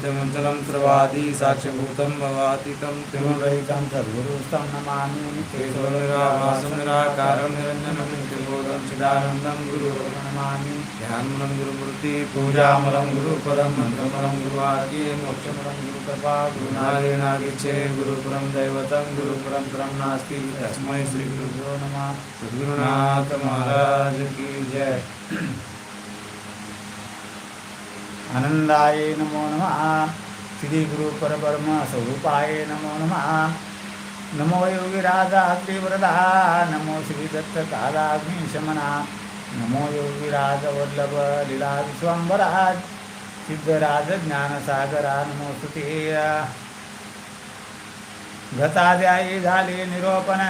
नित्यमञ्चलं सर्वादि साक्ष्यभूतं भवातीतं गुरुरहितं सद्गुरुस्तं नमामि केशवनिराभासं निराकारं निरञ्जनं नित्यबोधं चिदानन्दं गुरुं नमामि ध्यानमलं गुरुमूर्ति पूजामलं गुरुपदं मन्त्रमलं गुरुवाक्ये मोक्षमलं गुरुकृपा गुरुनारेणागिच्छे गुरुपुरं दैवतं गुरुपरं नास्ति तस्मै श्रीगुरुभ्यो नमः सद्गुरुनाथ महाराज की जय आनंदाय नमो नमः। श्री गुरु परब्रह्म स्वरूपाय नमो नमः। नमो योगीराजा त्रिवरदा नमो श्री दत्त कालाग्निशमना नमो योगीराज वल्लभ लीला विश्वांबराज सिद्धराज ज्ञानसागरा नमो स्तुते। गताध्यायी झाले निरोपण।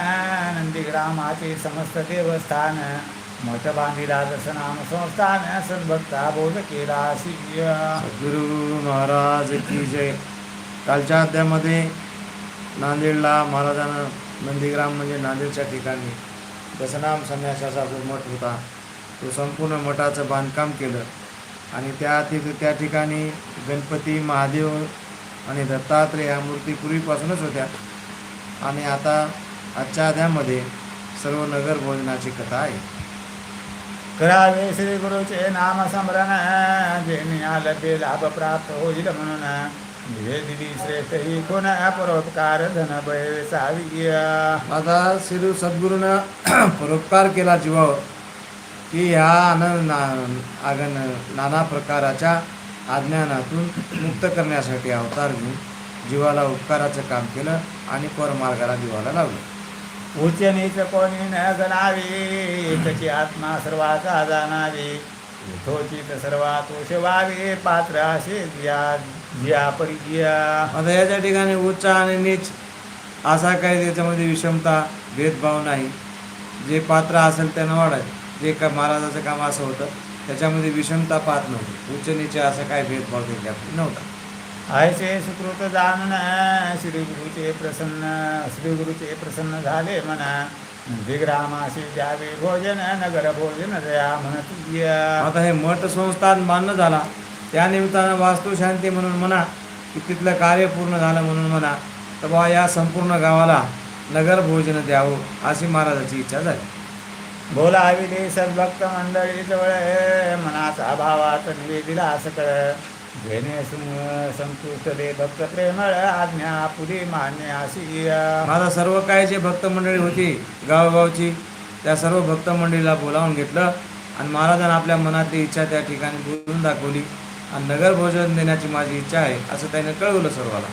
नंदीग्रामाचे समस्त देवस्थान। मठ बांधिला नाम संस्थान सद्भक्ता बोध केला गुरु महाराज की जय. कालच्या अध्यामध्ये नांदेडला महाराजांना नंदीग्राम म्हणजे नांदेडच्या ठिकाणी दसनाम संन्यासाचा जो मठ होता. तो संपूर्ण मठाचं बांधकाम केलं आणि त्या तिथे त्या ठिकाणी गणपती महादेव आणि दत्तात्रय ह्या मूर्ती पूर्वीपासूनच होत्या. आणि आता आजच्या अध्यामध्ये सर्व नगर भोजनाची कथा आहे. करावे श्री गुरुचे नाम स्मरण जेणे आलभे लाभ प्राप्त होईल म्हणून दिवे दिली श्रेष्ठ ही कोण परोपकार धन भय सावी माझा श्री सद्गुरूनं परोपकार केला जीवावर की ह्या आनंद ना आगन नाना प्रकाराच्या अज्ञानातून मुक्त करण्यासाठी अवतार घेऊन जीवाला उपकाराचं काम केलं आणि परमार्गाला जीवाला लावलं. उच्च कोणी न गणावे त्याची आत्मा सर्वाचा जाणावे. यथोचित सर्वात उशवावे पात्र असे जिया जिया परिजिया आता याच्या ठिकाणी उच्च आणि नीच असा काही त्याच्यामध्ये विषमता भेदभाव नाही. जे पात्र असेल त्यानं वाढायचं जे का महाराजाचं काम असं होतं त्याच्यामध्ये विषमता पाहत नव्हती. उच्च नीचे असं काही भेदभाव त्याच्यात नव्हता. ऐसे सुकृत जाणून श्री गुरुचे प्रसन्न श्री गुरुचे प्रसन्न झाले म्हणा विग्रामाशी द्यावे भोजन नगर भोजन दया म्हणत आता हे मठ संस्थान बांधणं झाला. त्या निमित्तानं वास्तुशांती म्हणून म्हणा की तिथलं कार्य पूर्ण झालं म्हणून म्हणा तर बाबा या संपूर्ण गावाला नगर भोजन द्यावं अशी महाराजाची इच्छा झाली. बोलाविले सद्भक्त मंडळी जवळ मनाचा भावात निवेदिला सकळ। संतुष्ट दे भक्त प्रेमळ आज्ञा पुढे मान्य माझा सर्व काय जे भक्त मंडळी होती गावोगावची त्या सर्व भक्त मंडळीला बोलावून घेतलं आणि महाराजांनी आपल्या मनातली इच्छा त्या ठिकाणी बोलून दाखवली. आणि नगर भोजन देण्याची माझी इच्छा आहे असं त्याने कळवलं सर्वाला.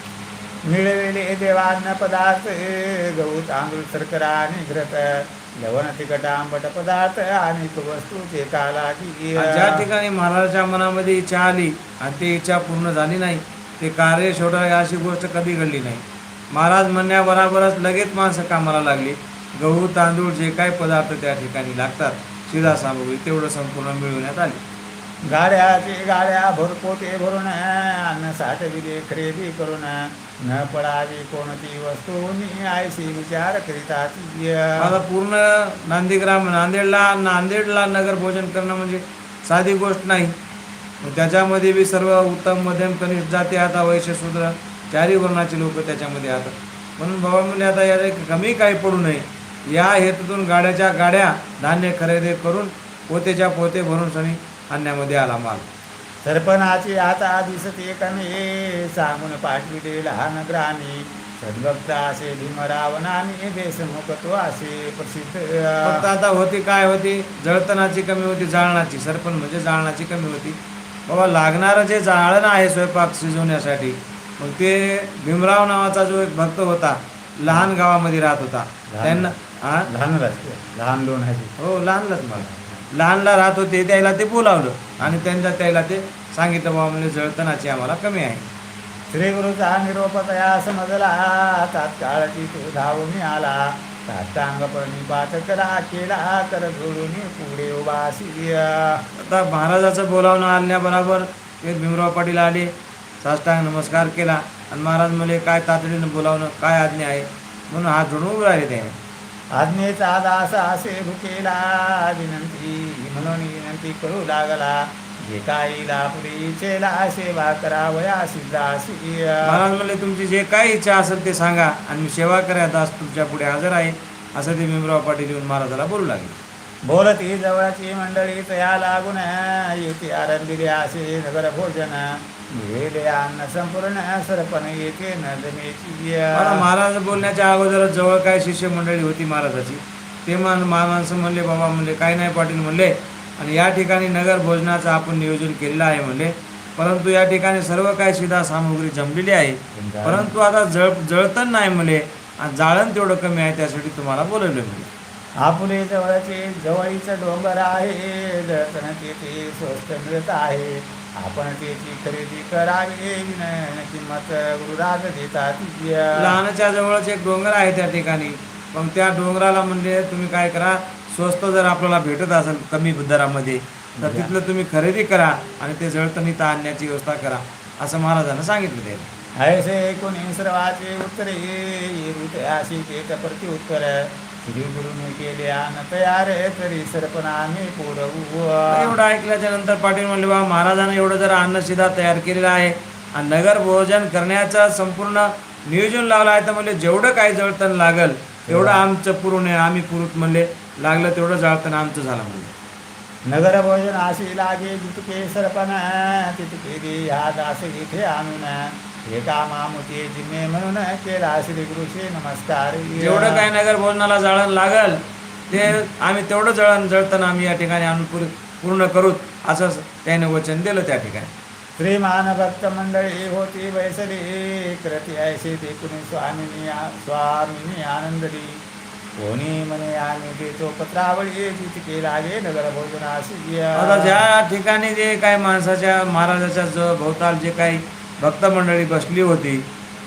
मिळविले देवान्न पदार्थ गहू तांदूळ शर्करा आणि घृत. लवण तिखट आंबट पदार्थ आणि वस्तूचे कालाची आणि ज्या ठिकाणी महाराजाच्या मनामध्ये इच्छा आली आणि ती इच्छा पूर्ण झाली नाही ते कार्य सोडा अशी गोष्ट कधी घडली नाही. महाराज म्हणण्याबरोबरच लगेच माणसं कामाला लागली. गहू तांदूळ जे काही पदार्थ त्या ठिकाणी लागतात शिधा सामग्री तेवढं संपूर्ण मिळवण्यात आली. गाड्याचे गाड्या भरपोटे भरून अन्न साठविले खरेदी करून न पडावी कोणती वस्तू नि आयशी विचार करिता ती आता पूर्ण नांदीग्राम नांदेडला नांदेडला नगर भोजन करणं म्हणजे साधी गोष्ट नाही. त्याच्यामध्ये बी सर्व उत्तम मध्यम कनिष्ठ जाती आता वैश्य शूद्र चारी वर्णाचे लोक त्याच्यामध्ये आता म्हणून बाबा म्हणजे आता याला कमी काही पडू नये. या हेतूतून गाड्याच्या गाड्या धान्य खरेदी करून पोतेच्या पोते भरून सनी आणण्यामध्ये आला माल. सरपणाची आता दिसते कमी सांगून पाठविले लहान ग्रामी सद्भक्त असे भीमरावणाने देशमुख तो असे प्रसिद्ध फक्त आता होती काय होती? जळतनाची कमी होती जाळणाची सरपण म्हणजे जाळणाची कमी होती. बाबा लागणारं जे जाळण आहे स्वयंपाक शिजवण्यासाठी मग ते भीमराव नावाचा जो एक भक्त होता लहान गावामध्ये राहत होता. त्यांना हा? लहान लहान दोन हो लहानलाच मला लहानला राहत होते त्याला ते बोलावलं. आणि त्यांच्या त्याला ते सांगितलं बाबा म्हणजे जळतनाची आम्हाला कमी आहे. श्री गुरुचा निरोप तया समजला तात्काळची तो धावून आला. साष्टांग प्रणिपात करा केला कर जोडून पुढे उभासी आता महाराजाचं बोलावणं आणण्याबरोबर एक भीमराव पाटील आले साष्टांग नमस्कार केला. आणि महाराज म्हणले काय तातडीनं बोलावणं काय आज्ञा आहे? म्हणून हात जोडून उभे राहिले त्याने आज्ञेचा दास असे भुकेला विनंती म्हणून विनंती करू लागला. जे काही लापुरी चेला सेवा करावया सिद्धासी तुमची जे काही इच्छा असेल ते सांगा आणि मी सेवा करायला दास तुमच्यापुढे हजर आहे असं ते भीमराव पाटील येऊन महाराजाला बोलू लागले. बोलती जवळची मंडळी तया लागून येते आरंभिले असे नगर भोजन. गेले अन्न संपूर्ण सरपण येते न जमेची मला महाराज बोलण्याच्या अगोदर जवळ काय शिष्य मंडळी होती महाराजाची. ते मान माणसं म्हणले बाबा म्हणले काय नाही पाटील म्हणले आणि या ठिकाणी नगर भोजनाचं आपण नियोजन केलेलं आहे म्हणले. परंतु या ठिकाणी सर्व काही सुविधा सामुग्री जमलेली आहे. परंतु आता जळ जळतण नाही म्हणले. आणि जाळण तेवढं कमी आहे त्यासाठी तुम्हाला बोलवलं म्हणले. आपुले जवळचे जवळीचं डोंगर आहे दर्शन तेथे स्वस्त मिळत आहे. आपण त्याची खरेदी करावी किंमत गुरुराज देतात लहानच्या जवळच एक डोंगर आहे त्या ठिकाणी. मग त्या डोंगराला म्हणजे तुम्ही काय करा स्वस्त जर आपल्याला भेटत असेल कमी दरामध्ये तर तिथलं तुम्ही खरेदी करा आणि ते जळतण आणण्याची व्यवस्था करा असं महाराजांना सांगितलं ते ऐसे एकोणीस सर्वाचे उत्तरे येरुत अशी ते प्रति उत्तर श्री गुरुने केले तयार तरी सरपण आम्ही पुरवू. एवढं ऐकल्याच्या नंतर पाटील म्हणले बाबा महाराजांना एवढं जर अन्नशिदा तयार केलेला आहे. आणि नगर भोजन करण्याचं संपूर्ण नियोजन लावलं आहे. तर म्हणले जेवढं काही जळतण लागल तेवढं आमचं पुरून आहे. आम्ही पुरुत म्हणले लागलं तेवढं जळतण आमचं झालं म्हणले नगर भोजन अशी लागे जितके सरपण तितके ह्या दास इथे आणून. एका मामुती जिम्मे म्हणून केला श्री गुरुशी नमस्कार जेवढं काय नगर भोजनाला जळण लागल ते आम्ही तेवढं जळण जळताना आम्ही या ठिकाणी पूर- पूर्ण करू असं त्याने वचन दिलं त्या ठिकाणी. श्रीमान भक्त मंडळी होती बैसली करती ऐसे देखून स्वामिनी स्वामिनी आनंदली। कोणी म्हणे आम्ही देतो पत्रावळी जितके लागे नगर भोजनाशी आता ज्या ठिकाणी जे काय माणसाच्या महाराजाच्या ज भोवताल जे काही भक्तमंडळी बसली होती.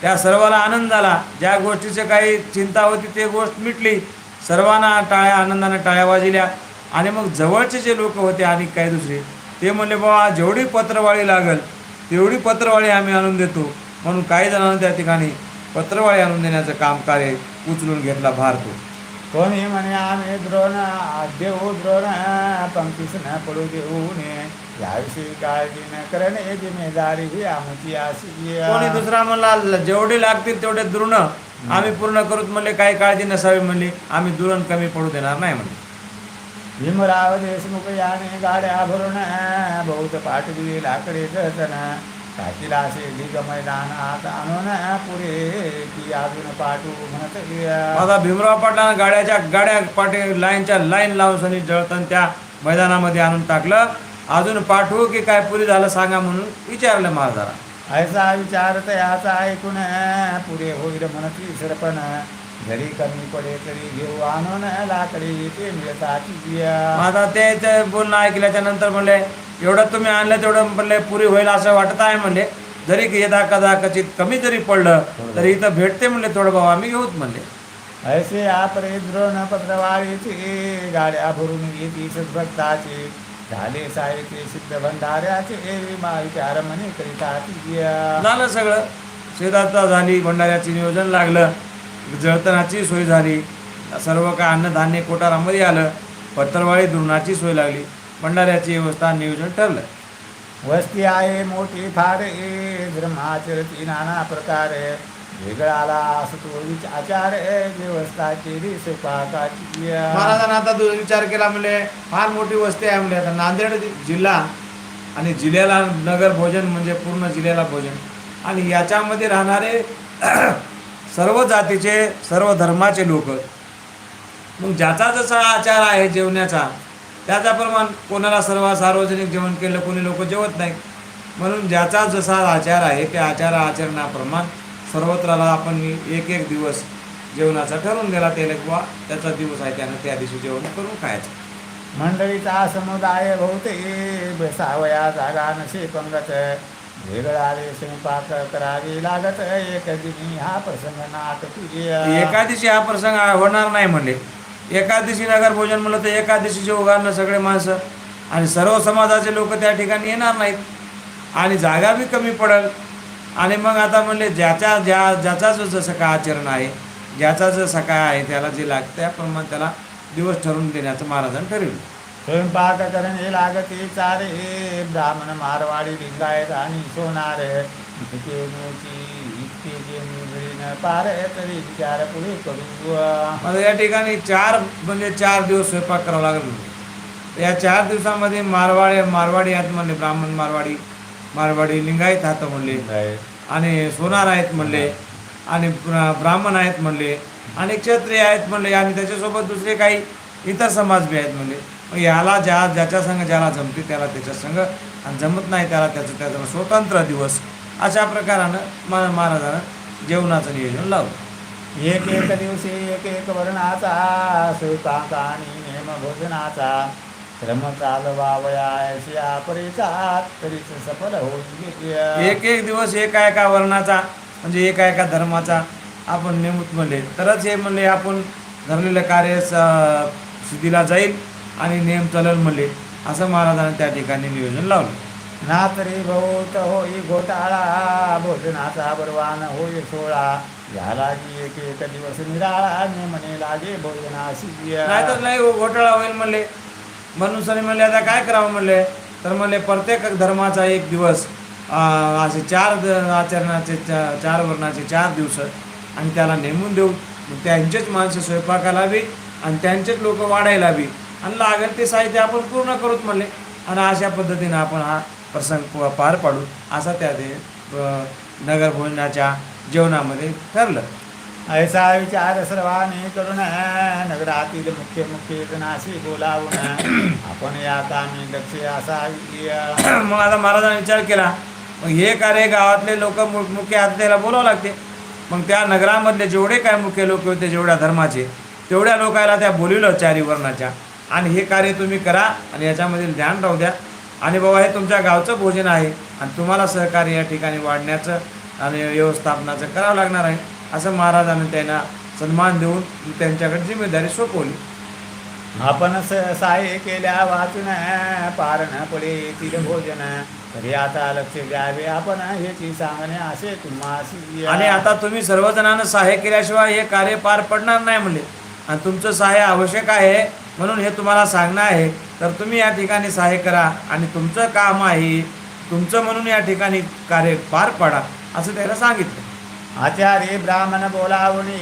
त्या सर्वाला आनंद झाला ज्या गोष्टीची काही चिंता होती ते गोष्ट मिटली. सर्वांना टाळ्या आनंदाने टाळ्या वाजिल्या. आणि मग जवळचे जे लोक होते आणि काही दुसरे ते म्हणले बाबा जेवढी पत्रवाळी लागल तेवढी पत्रवाळी आम्ही आणून देतो. म्हणून काही जणांना त्या ठिकाणी पत्रवाळी आणून देण्याचं काम कार्य उचलून घेतला भारतो कोणी म्हणे आम्ही द्रोण देऊ द्रोण पंक्तीस न पडू देऊ नये. याविषयी काळजी न करणे जिम्मेदारी ही आमची अशी कोणी दुसरा म्हणला जेवढे लागतील तेवढे दुरण आम्ही पूर्ण करूत म्हणले काही काळजी नसावी म्हणली. आम्ही दुरण कमी पडू देणार नाही म्हणले. भीमराव देशमुख याने गाड्या भरून बहुत पाठवी लाकडे टाकीला असे ढिग मैदानात आणून पुरे की अजून पाठवू म्हणत आता भीमराव पाटलानं गाड्याच्या गाड्या पाठी लाईनच्या लाईन लावून सनी जळतण त्या मैदानामध्ये आणून टाकलं. अजून पाठवू की काय पुरी झालं सांगा म्हणून विचारलं महाराजाला ऐसा विचार याचा ऐकून पुरे होईल म्हणत सरपण जरी कमी पडे तरी घेऊ आणून लाकडी ते मिळतात आता ते बोलणं ऐकल्याच्या नंतर म्हणले एवढं तुम्ही आणलं तेवढं म्हणले पुरी होईल असं वाटत आहे म्हणले. जरी यदा कदा कचित कमी जरी पडलं तरी इथं भेटते म्हणले थोडं बाबा आम्ही घेऊत म्हणले. ऐसे आपरे द्रोण पत्रवाळीचे गाड्या भरून येती सद्भक्ताचे झाले साहित्य सिद्ध भंडाऱ्याचे विचार म्हणे करिता झालं सगळं. शेताचा झाली भंडाऱ्याचे नियोजन लागलं. जळतनाची सोय झाली. सर्व काय अन्नधान्य कोठारामध्ये आलं. पत्तरवाळी धुरणाची सोय लागली. भंडाऱ्याची व्यवस्था नियोजन ठरलं. वस्ती आहे मोठी फार ए धर्माचरती नाना प्रकार. वेगळाला असतो आचार व्यवस्था केली महाराजांना आता दु- विचार केला म्हणजे फार मोठी वस्ती आहे म्हणजे आता नांदेड जिल्हा आणि जिल्ह्याला नगर भोजन म्हणजे पूर्ण जिल्ह्याला भोजन. आणि याच्यामध्ये राहणारे सर्व जातीचे सर्व धर्माचे लोक. मग ज्याचा जसा आचार आहे जेवण्याचा त्याचा प्रमाण कोणाला सर्व सार्वजनिक जेवण केलं कोणी लोक जेवत नाही म्हणून ज्याचा जसा आचार आहे त्या आचार आचरणाप्रमाण सर्वत्राला आपण एक एक दिवस जेवणाचा ठरवून दिला त्याला किंवा त्याचा दिवस आहे त्यानं त्या दिवशी जेवण करून खायचं. मंडळीचा समुदाय बहुते बसावया जागा नसे पंगत वेगळाले स्वयंपाक करावी लागत एक दिनी हा प्रसंग नाटकी एका दिवशी हा प्रसंग होणार नाही म्हणले. एका दिवशी नगर भोजन म्हणलं तर एका दिवशीचे उगारणं सगळे माणसं आणि सर्व समाजाचे लोक त्या ठिकाणी येणार नाहीत. आणि जागा बी कमी पडेल. आणि मग आता म्हणले ज्याच्या ज्या ज्याचा जो जसं काय आचरण आहे ज्याचा जसं काय आहे त्याला जे लागतं त्याप्रमाणे त्याला दिवस ठरवून देण्याचं महाराजांनी ठरवलं. स्वयंपाक करणे लागते चारे ब्राह्मण मारवाडी लिंगायत आणि सोनार. आता या ठिकाणी चार म्हणजे चार दिवस स्वयंपाक करावा लागेल. म्हणजे. या चार दिवसामध्ये मारवाडी मारवाडी आहेत म्हणले ब्राह्मण मारवाडी मारवाडी लिंगायत आहेत म्हणले. आणि सोनार आहेत म्हणले. आणि ब्रा- ब्राह्मण आहेत म्हणले. आणि क्षत्रिय आहेत म्हणले. आणि त्याच्यासोबत दुसरे काही इतर समाज बी आहेत म्हणले. मग याला ज्या ज्याच्या संघ ज्याला जमते त्याला त्याच्या संघ आणि जमत नाही त्याला त्याचं त्याचं स्वतंत्र दिवस. अशा प्रकारानं मा महाराजानं जेवणाचं नियोजन लावलं. एक एक दिवशी एक एक वर्णाचा आणि नेम भोजनाचा. तरीच सफल होईल एक एक दिवस एका एका वर्णाचा म्हणजे एका एका धर्माचा आपण नेमूत म्हणले. तरच हे म्हणले आपण धरलेलं कार्य सिद्धीला जाईल आणि नेम चलल म्हणले. असं महाराजांनी त्या ठिकाणी नियोजन लावलं. ना तरी बहुत होई घोटाळा भोजनाचा बरवान होई सोळा. झाला की एक एक दिवस निराळा नेमणे लागे भोजनाशी नाही तर नाही घोटाळा होईल म्हणले. म्हणून सनी म्हणले आता काय करावं? म्हणले. तर म्हणले प्रत्येक धर्माचा एक दिवस असे चार द- आचरणाचे चा- चार वर्णाचे चार दिवस आणि त्याला नेमून देऊ. मग त्यांचेच माणसं स्वयंपाकाला बी आणि त्यांचेच लोक वाढायला बी आणि लागेल ते साहित्य आपण पूर्ण करूच म्हणले. आणि अशा पद्धतीनं आपण हा प्रसंग प- पार पाडू. असा त्या ते नगर भोजनाच्या जेवणामध्ये ठरलं. ऐसा विचार सर्वांनी करून नगरातील मुख्य मुख्य नाशी बोलावून आपण या कामी लक्ष असा मग आता महाराजांनी विचार केला. मग हे कार्य गावातले लोक मुख्य आत्याला बोलावं लागते. मग त्या नगरामधले जेवढे काय मुख्य लोक होते जेवढ्या धर्माचे तेवढ्या लोकायला त्या बोलविलं चारी वर्णाच्या. आणि हे कार्य तुम्ही करा आणि याच्यामधील ध्यान राहू द्या. आणि बाबा हे तुमच्या गावचं भोजन आहे आणि तुम्हाला सहकार्य या ठिकाणी वाढण्याचं आणि व्यवस्थापनाचं करावं लागणार आहे. असं महाराजांनी त्यांना सन्मान देऊन त्यांच्याकडे जिम्मेदारी सोपवली. आपण स- सहाय्य केल्या वाचून पार न पडे तील भोजन. तरी आता लक्ष द्यावे आपण ह्याची सांगणे असे तुम्हासी आणि आता तुम्ही सर्वजणांना सहाय्य केल्याशिवाय हे कार्य पार पडणार नाही म्हणले. आणि तुमचं सहाय्य आवश्यक आहे म्हणून हे तुम्हाला सांगणं आहे. तर तुम्ही या ठिकाणी सहाय्य करा आणि तुमचं काम आहे तुमचं म्हणून या ठिकाणी कार्य पार पाडा असं त्याला सांगितलं. आचार्य ब्राह्मण बोलावणी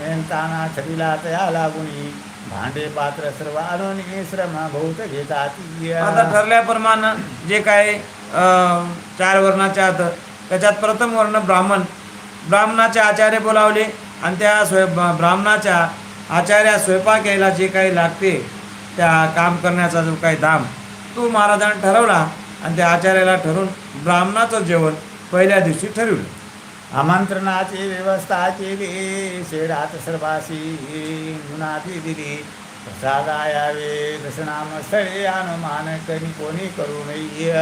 मेन ताना छरीला तया लागुनी भांडे पात्र सर्व आणून श्रम बहुत घेतात आता ठरल्याप्रमाणे जे काय चार वर्णाच्या आत त्याच्यात प्रथम वर्ण ब्राह्मण. ब्राह्मणाचे आचार्य बोलावले आणि त्या स्वय ब्राह्मणाच्या आचार्या स्वयंपाक यायला जे काही लागते त्या काम करण्याचा जो काही दाम तो महाराजांनी ठरवला आणि त्या आचार्याला ठरवून ब्राह्मणाचं जेवण पहिल्या दिवशी ठरवलं. आमंत्रणाची व्यवस्था केली शेडात सर्वासी गुणाती दिली. प्रसादायावे दशनाम स्थळे अनुमान कधी कोणी करू नये.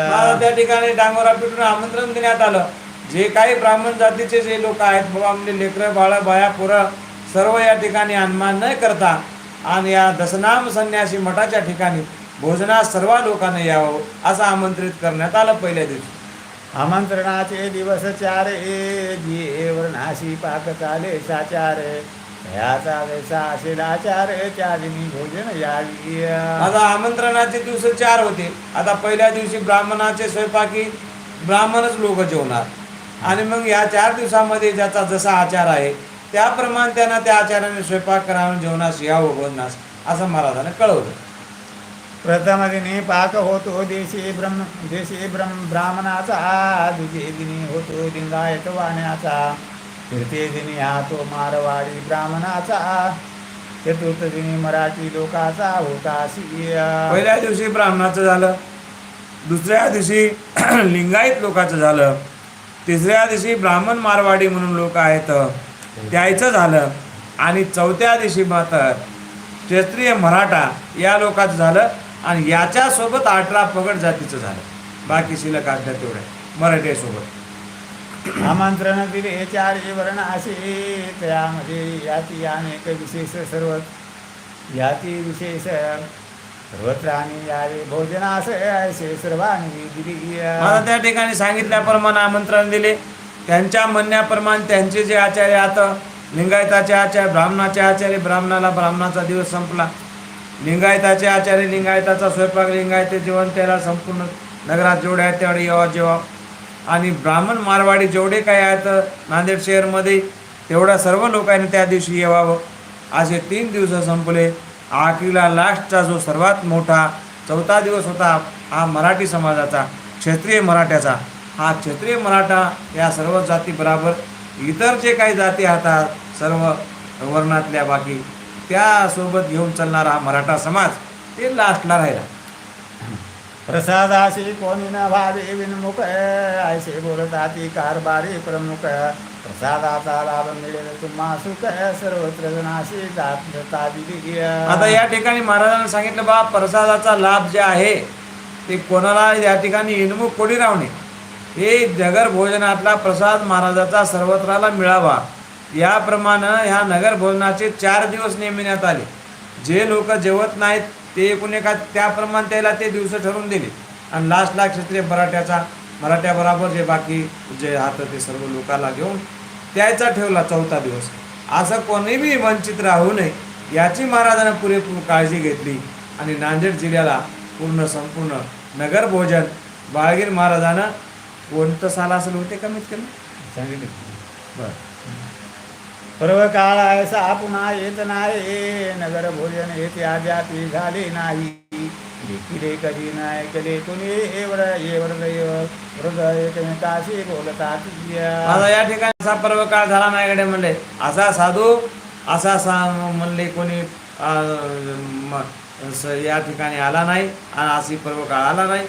त्या ठिकाणी डांगोरा पिटून आमंत्रण देण्यात आलं. जे काही ब्राह्मण जातीचे जे लोक आहेत बाबा आपले म्हणजे लेकरं बाळं बाया पुरं सर्व या ठिकाणी अनुमान न करता आणि या दशनाम संन्यासी मठाच्या ठिकाणी भोजनास सर्व लोकांना यावं असं आमंत्रित करण्यात आलं पहिल्या दिवशी. आमंत्रणाचे दिवस चार ए जी वर्णाशी पाक चाले साचार. ह्याचा वैसा असेल आचार त्या दिनी भोजन यावी. आता आमंत्रणाचे दिवस चार होते. आता पहिल्या दिवशी ब्राह्मणाचे स्वयंपाकी ब्राह्मणच लोक जेवणार. आणि मग या चार दिवसामध्ये ज्याचा जसा आचार आहे त्याप्रमाणे त्यांना त्या आचाराने स्वयंपाक करावा जेवणास या भोजनास असं महाराजाने कळवलं. प्रथमदिने पाक होतो देशी ब्रह्म देशी ब्रह्म ब्राह्मणाचा द्वितीय दिनी होतो लिंगायत वाण्याचा तृतीय दिनी हा तो मारवाडी ब्राह्मणाचा चतुर्थ दिनी मराठी लोकाचा होता पहिल्या दिवशी ब्राह्मणाचं झालं दुसऱ्या दिवशी लिंगायत लोकाचं झालं तिसऱ्या दिवशी ब्राह्मण मारवाडी म्हणून लोक आहेत त्याचं झालं आणि चौथ्या दिवशी मात्र क्षेत्रीय मराठा या लोकांचं झालं आणि याच्यासोबत अठरा पगड जातीचं झालं. बाकी शिल्लक अध्यात तेवढं मराठीसोबत. आमंत्रण दिले चारी वर्ण असे. त्यामध्ये याती अनेक विशेष सर्व याती विशेष सर्वत्र आणि यावे भोजनास असे सर्वांनी दिली. मला त्या ठिकाणी सांगितल्याप्रमाणे आमंत्रण दिले. त्यांच्या म्हणण्याप्रमाणे त्यांचे जे आचार्य आता लिंगायताचे आचार्य ब्राह्मणाचे आचार्य ब्राह्मणाला ब्राह्मणाचा दिवस संपला. लिंगायताचे आचार्य लिंगायताचा स्वयंपाक लिंगायते जेवण त्याला संपूर्ण नगरात जेवढे आहेत तेवढे येवा जेवा. आणि ब्राह्मण मारवाडी जेवढे काही आहेत नांदेड शहरमध्ये तेवढ्या सर्व लोकांनी त्या दिवशी येवावं. असे तीन दिवस संपले. आखरीला लास्टचा जो सर्वात मोठा चौथा दिवस होता हा मराठी समाजाचा क्षेत्रीय मराठ्याचा. हा क्षेत्रीय मराठा या सर्व जाती बराबर इतर जे काही जाती आहेत सर्व वर्णातल्या बाकी त्यासोबत घेऊन चालणारा हा मराठा समाज. ते लास्टला राहिला. प्रसादाशी कोणी न भावे विनमुख ऐसे बोलता ती कारभारी प्रमुख प्रसादाचा लाभ मिळेल तुम्हा सुख सर्वत्र जनाशी आता या ठिकाणी महाराजांनी सांगितलं बा प्रसादाचा लाभ जे आहे ते कोणाला या ठिकाणी इनमुख कोणी रावणे हे नगर भोजनातला प्रसाद महाराजाचा सर्वत्राला मिळावा. याप्रमाणे ह्या नगर भोजनाचे चार दिवस नेमण्यात आले. जे लोक जेवत नाहीत ते एकूण एका त्याप्रमाणे त्याला ते दिवस ठरवून दिले. आणि लास्टला क्षत्रिय मराठ्याचा मराठ्याबरोबर जे बाकी जे हात ते सर्व लोकांना घेऊन त्याचा ठेवला चौथा दिवस. असं कोणीही वंचित राहू नये याची महाराजांना पुरेपूर काळजी घेतली आणि नांदेड जिल्ह्याला पूर्ण संपूर्ण नगर भोजन बाळगीर महाराजानं कोणतं साल असेल होते कमीत कमी सांगितले. बरं. पर्व काळ ऐसा पुन्हा येत नाही. नगर भोजन येते अद्यापी झाले नाही. देखिले कधी नाही कधी कुणी. एवढ एवढ हृदय एकमेकाशी बोलतात. माझा या ठिकाणी असा पर्व काळ झाला नाही म्हणले असा साधू असा सा म्हणले कोणी या ठिकाणी आला नाही आणि अशी पर्व काळ आला नाही.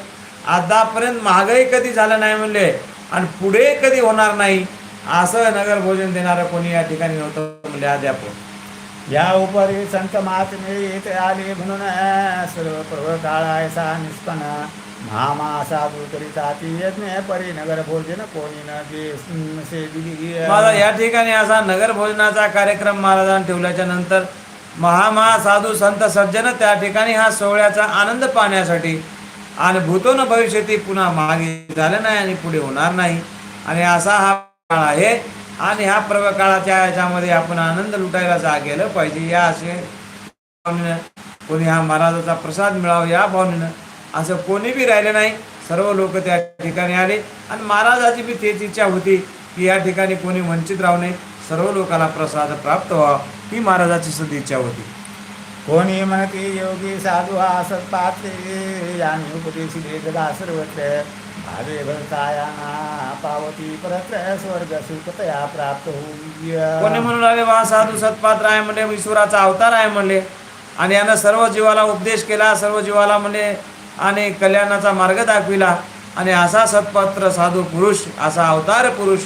आतापर्यंत महागाई कधी झालं नाही म्हणले आणि पुढे कधी होणार नाही? असं नगर भोजन देणारं कोणी या ठिकाणी नव्हतं म्हणजे अद्याप या उपरी संत महात्मे येथे आले म्हणून सर्व पर्व काळ ऐसा निष्पन्न महामा साधू करिता ती यज्ञ परी नगर भोजन कोणी न मला या ठिकाणी असा नगर भोजनाचा कार्यक्रम महाराजांनी ठेवल्याच्या नंतर महामहा साधू संत सज्जन त्या ठिकाणी हा सोहळ्याचा आनंद पाहण्यासाठी आणि भूतोन भविष्यती पुन्हा मागे झालं नाही आणि पुढे होणार नाही. आणि असा हा काळ आहे. आणि ह्या पर्व काळाच्या याच्यामध्ये आपण आनंद लुटायला जा गेलं पाहिजे. या असे भावनेनं कोणी हा महाराजाचा प्रसाद मिळावा या भावनेनं असं कोणी बी राहिलं नाही. सर्व लोक त्या ठिकाणी आले. आणि महाराजाची बी तेच इच्छा होती की या ठिकाणी कोणी वंचित राहू नये. सर्व लोकांना प्रसाद प्राप्त व्हावा ही महाराजाची सदिच्छा इच्छा होती. कोणी म्हणते योगी साधू हा असत पाहते याने सर्वत्र भावे पावती परत्र स्वर्ग सुखतया प्राप्त होई कोणी म्हणून आले वा साधू सत्पात्र आहे म्हणले ईश्वराचा अवतार आहे म्हणले. आणि यानं सर्व जीवाला उपदेश केला सर्व जीवाला म्हणले आणि कल्याणाचा मार्ग दाखविला. आणि असा सत्पात्र साधू पुरुष असा अवतार पुरुष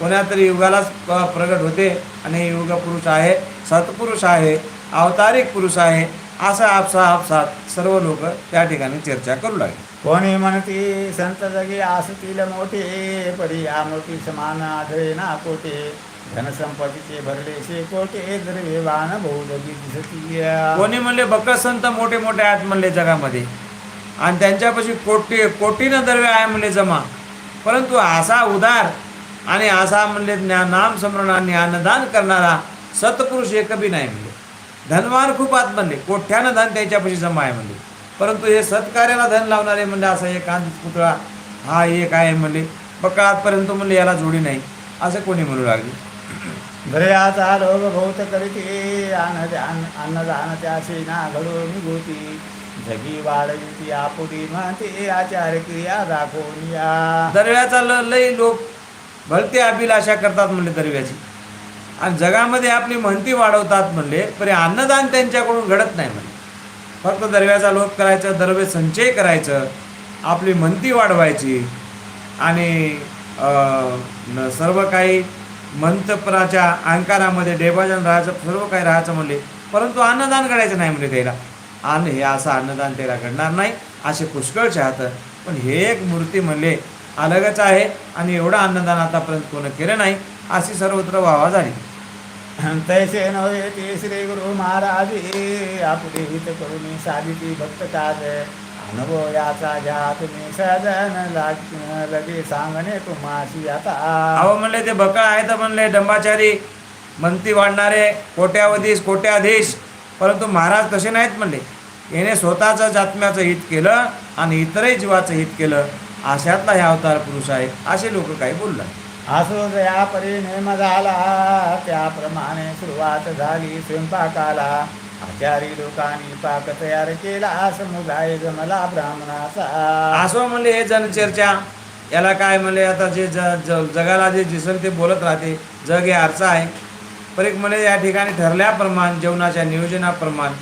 कोणातरी युगालाच प्रगट होते. आणि हे युग पुरुष आहे सत्पुरुष आहे अवतारिक पुरुष आहे असा आपसा आपसात सर्व लोक त्या ठिकाणी चर्चा करू लागले. कोणी म्हणते संत जगी आसतील मोठे परी या मोठी समान आढळे ना कोटे धनसंपत्तीचे भरलेसे कोटे द्रव्यवान बहुलगी दिसती कोणी म्हणले बकस संत मोठे मोठे आहेत म्हणले जगामध्ये. आणि त्यांच्यापाशी कोटी कोटीनं द्रव्य आहे म्हणले जमा. परंतु असा उदार आणि असा म्हणले ज्ञान नाम स्मरणाने अन्नदान करणारा सत्पुरुष एक बी नाही म्हणले. धनवान खूप आत म्हणले कोठ्यानं धन त्याच्यापाशी जमा आहे म्हणले. परंतु हे सत्कार्याला धन लावणारे म्हणले असा एक कांत पुतळा हा एक आहे म्हणले. बकाळातपर्यंत म्हणले याला जोडी नाही. असं कोणी म्हणू लागले? द्रयाचा लोभ बहुत करीते अन्न अन्नदान त्याशी ना घडून निघोती जगी वाढविती आपुरी म्हणते आचार क्रिया दाखवून या. दरव्याचा लई लोक भलते अभिलाषा करतात म्हणले दरव्याची. आणि जगामध्ये आपली म्हणती वाढवतात म्हणले हे अन्नदान त्यांच्याकडून घडत नाही म्हणले. फक्त दरव्याचा लोप करायचा दरवे संचय करायचं आपली मंती वाढवायची. आणि सर्व काही मंतपराच्या अंकारामध्ये डेबाजन राहायचं सर्व काही राहायचं म्हणले. परंतु अन्नदान करायचं नाही म्हणले त्याला. अन्न हे असं अन्नदान त्याला घडणार नाही असे पुष्कळ चाहतं. पण हे एक मूर्ती म्हणले अलगच आहे. आणि एवढं अन्नदान आतापर्यंत कोणी केलं नाही अशी सर्वत्र वावा झाली. तैसे नव्हे ते श्री गुरु महाराज. आपले हित करून साधिती भक्त काज. अनुभव याचा घ्या तुम्ही सदन लाग- लगे सांगणे तुम्हाशी आता. अहो म्हणले ते बकळ आहेत म्हणले डंबाचारी मंती वाढणारे कोट्यावधीश कोट्याधीश. परंतु महाराज तसे नाहीत म्हणले. याने स्वतःचं आत्म्याचं हित केलं आणि इतरही जीवाचं हित केलं. अशातला ह्या अवतार पुरुष आहे. असे लोक काही बोलतात. असो या परी नेम झाला त्याप्रमाणे सुरुवात झाली स्वयंपाकाला. आचारी लोकांनी पाक तयार केला. समुदाय जमला ब्राह्मणाचा. असो म्हणले हे जनचर्चा याला काय म्हणले? आता जे ज ज- जगाला जे दिसेल ते बोलत राहते जग हे आरसा आहे. पर एक म्हणजे या ठिकाणी ठरल्याप्रमाणे जेवणाच्या नियोजनाप्रमाणे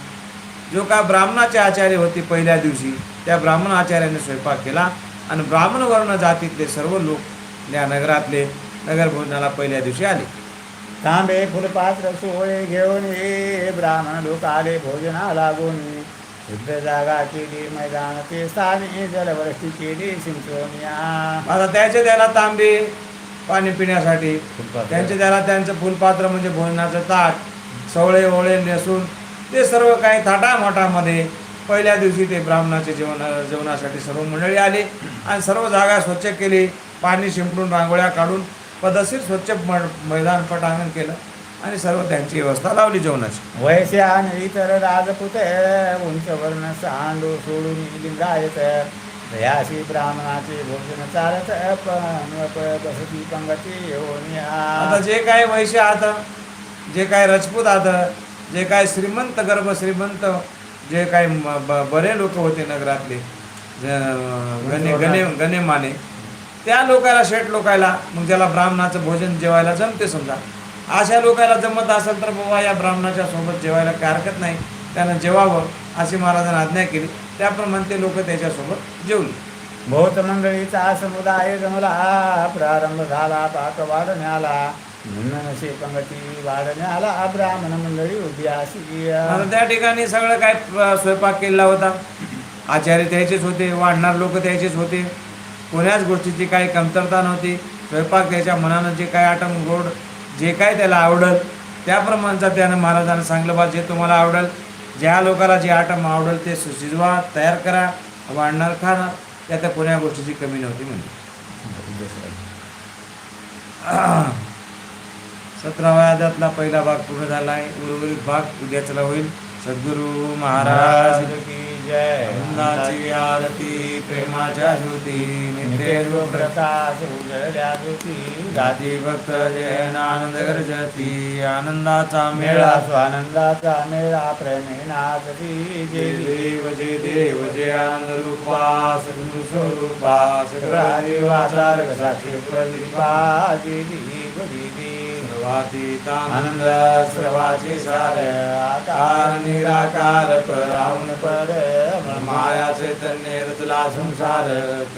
जो का ब्राह्मणाचे आचार्य होते पहिल्या दिवशी त्या ब्राह्मण आचार्याने स्वयंपाक केला. आणि ब्राह्मण वर्ण जातीतले सर्व लोक या नगरातले नगर भोजनाला पहिल्या दिवशी आले. तांबे फुलपात्र सोळे घेऊन ये ब्राह्मण लोक आले भोजना लागून. शुद्ध जागा केली मैदान ते स्थानी जलवृष्टी केली सिंचोनिया. आता त्याचे त्याला तांबे पाणी पिण्यासाठी. त्यांचे त्याला त्यांचं फुलपात्र म्हणजे भोजनाचं ताट सवळे ओळे नेसून ते सर्व काही थाटामाटामध्ये पहिल्या दिवशी ते ब्राह्मणाचे जेवण जेवणासाठी सर्व मंडळी आली आणि सर्व जागा स्वच्छ केली. पाणी शिंपडून रांगोळ्या काढून पद्धतशीर स्वच्छ मैदान पटांगण केलं आणि सर्व त्यांची व्यवस्था लावली जेवणाची वैश्य आणि इतर राजपूत उंच वर्ण सांडू सोडून लिंगायत दयाशी ब्राह्मणाचे भोजन चालत बसती पंगती आता. जे काय वैश्य आहात जे काय राजपूत आहात जे काय श्रीमंत गर्भ श्रीमंत जे काय बरे लोक होते नगरातले ज- गणे गणे गणेमाने त्या लोकाला शेठ लोकायला मग ज्याला ब्राह्मणाचं भोजन जेवायला जमते समजा. अशा लोकायला जमत असेल तर बाबा या ब्राह्मणाच्या सोबत जेवायला काय हरकत नाही. त्यानं जेवावं अशी महाराजांनी आज्ञा केली. त्याप्रमाणे ते लोक त्याच्यासोबत जेवले. भोत मंडळीचा समुदाय जमला प्रारंभ झाला पाक वाढण्याला म्हणून पंगती वाढण्याला ब्राह्मण मंडळी उभी अशी. त्या ठिकाणी सगळं काय स्वयंपाक केलेला होता? आचार्य त्याचेच होते वाढणार लोक त्याचेच होते. कोण्याच गोष्टीची काही कमतरता नव्हती. स्वयंपाक त्याच्या मनानं जे काय आटम गोड जे काय त्याला आवडल त्याप्रमाणचा त्यानं महाराजांना सांगलं बा जे तुम्हाला आवडल ज्या लोकाला जे आटम आवडल ते सुशिजवा तयार करा वाढणार खाणार त्यात कोण्या गोष्टीची कमी नव्हती म्हणजे सतराव्या आदातला पहिला भाग पूर्ण झाला आहे. उर्वरित भाग उद्याचला होईल. सद्गुरू महाराज की जय। आनंदाची आरती प्रेमाच्या श्रुती नित्य प्रकाश उजळल्या ज्योती जाती भक्त जयन आनंद गर्जती आनंदाचा मेळा स्वानंदाचा मेळा प्रेमेनाची जय। देव जय देव जय आनंद रूपा सद्गुरु स्वरूपा सगळा वाचार साक्षी प्रदीपा देवी देव। आनंद सर्वाचे सार आकार निराकार परावण पर माया चैतन्य रतला संसार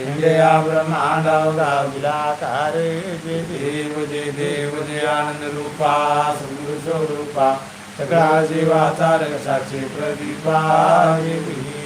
इंडिया ब्रह्मांडावरा विलाकार जय देव जे देव जे आनंद रूपा सद्गुरु स्वरूपा सगळा जीवाचार साक्षी प्रदीपा देवी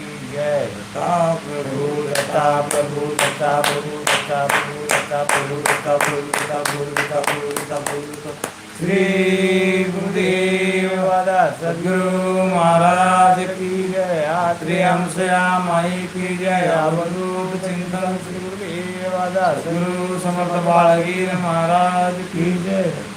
जय दत्ता प्रभू दत्ता प्रभू दत्ता प्रभू दत्ता प्रभू दत्ता प्रभू दत्ता प्रभू दत्ता प्रभू दत्ता प्रभू दत्ता प्रभू दत्ता श्री गुरुदेव सद्गुरु महाराज की जय श्री अंशया माई की जय अवधूत चिंतन श्री गुरुदेव गुरु समर्थ बाळगीर महाराज की जय